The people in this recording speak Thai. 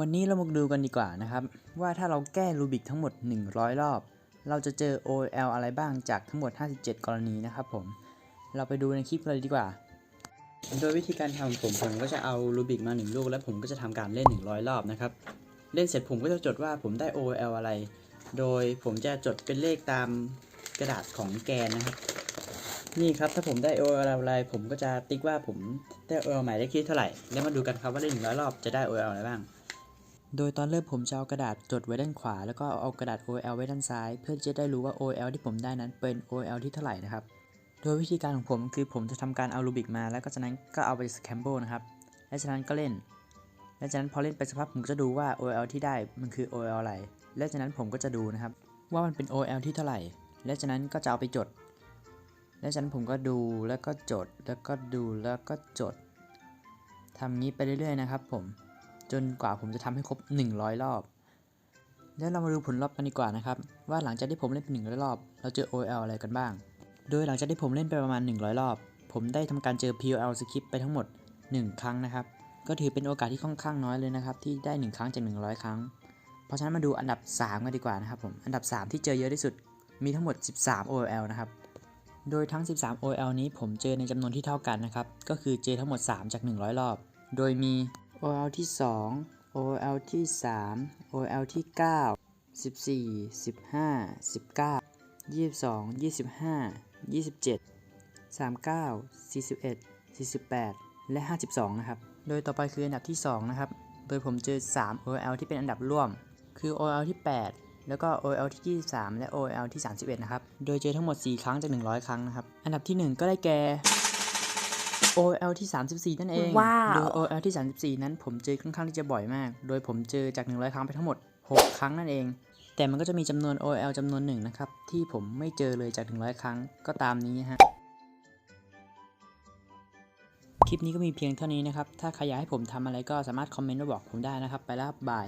วันนี้เรามาดูกันดีกว่านะครับ ว่าถ้าเราแก้รูบิกทั้งหมด 100 รอบ เราจะเจอ OL อะไรบ้างจากทั้งหมด 57 กรณีนะครับผม เราไปดูในคลิปเลยดีกว่า โดยวิธีการทำผมผมก็จะเอารูบิกมา 1 ลูก แล้วผมก็จะทำการเล่น 100 รอบนะครับ เล่นเสร็จผมก็จะจดว่าผมได้ OL อะไร โดยผมจะจดเป็นเลขตามกระดาษของแกนนะครับ นี่ครับถ้าผมได้ OL อะไร ผมก็จะติ๊กว่าผมได้ OL หม่ได้คิดเท่าไหร่ แล้วมาดูกันครับว่าเล่น100 รอบจะได้ OL อะไรบ้าง โดยตอนเริ่มผมจะเอากระดาษจดไว้ด้านขวา แล้วก็เอากระดาษ OL ไว้ด้านซ้าย เพื่อจะได้รู้ว่า OL ที่ผมได้นั้นเป็น OL ที่เท่าไหร่นะครับ โดยวิธีการของผมคือผมจะทำการเอารูบิกมา แล้วก็จากนั้นก็เอาไปสแคมเบิลนะครับ และจากนั้นก็เล่น และจากนั้นพอเล่นไปสักพักผมจะดูว่า OL ที่ได้มันคือ OL อะไร และจากนั้นผมก็จะดูนะครับ ว่ามันเป็น OL ที่เท่าไหร่ และจากนั้นก็จะเอาไปจด และจากนั้นผมก็ดูแล้วก็จด แล้วก็ดูแล้วก็จดทำงี้ไปเรื่อยๆนะครับผม จนกว่าผมจะทำให้ครบ 100 รอบ แล้วเรามาดูผลลัพธ์กันดีกว่านะครับ ว่าหลังจากที่ผมเล่นไป100 รอบ เราเจอ OL อะไรกันบ้าง โดยหลังจากที่ผมเล่นไปประมาณ 100 รอบ ผมได้ทำการเจอ POL script ไปทั้งหมด 1 ครั้งนะครับ ก็ถือเป็นโอกาสที่ค่อนข้างน้อยเลยนะครับ ที่ได้ 1 ครั้งจาก 100 ครั้ง เพราะฉะนั้นมาดูอันดับ 3 กันดีกว่านะครับผม อันดับ 3 ที่เจอเยอะที่สุด มีทั้งหมด 13 OL นะครับโดยทั้ง 13 OL นี้ผมเจอในจำนวนที่เท่ากันนะครับ ก็คือเจอทั้งหมด 3 จาก 100 รอบ โดยมี OL ที่ 2 OL ที่ 3 OL ที่ 9 14 15 19 22 25 27 39 41 48 และ 52 นะครับ โดยต่อไปคืออันดับที่ 2 นะครับ โดยผมเจอ 3 OL ที่เป็นอันดับร่วม คือ OL ที่ 8แล้วก็ OL ที่ 23 และ OL ที่ 31 นะครับ โดยเจอทั้งหมด 4 ครั้งจาก 100 ครั้งนะครับ อันดับที่ 1 ก็ได้แก่ OL ที่ 34 นั่นเองว้าวโดย OL ที่ 34 นั้นผมเจอค่อนข้างที่จะบ่อยมาก โดยผมเจอจาก 100 ครั้งไปทั้งหมด 6 ครั้งนั่นเอง แต่มันก็จะมีจำนวน OL จำนวนหนึ่งนะครับ ที่ผมไม่เจอเลยจาก 100 ครั้งก็ตามนี้ฮะคลิปนี้ก็มีเพียงเท่านี้นะครับ ถ้าใครอยากให้ผมทำอะไรก็สามารถคอมเมนต์มาบอกผมได้นะครับ ไปแล้วครับบาย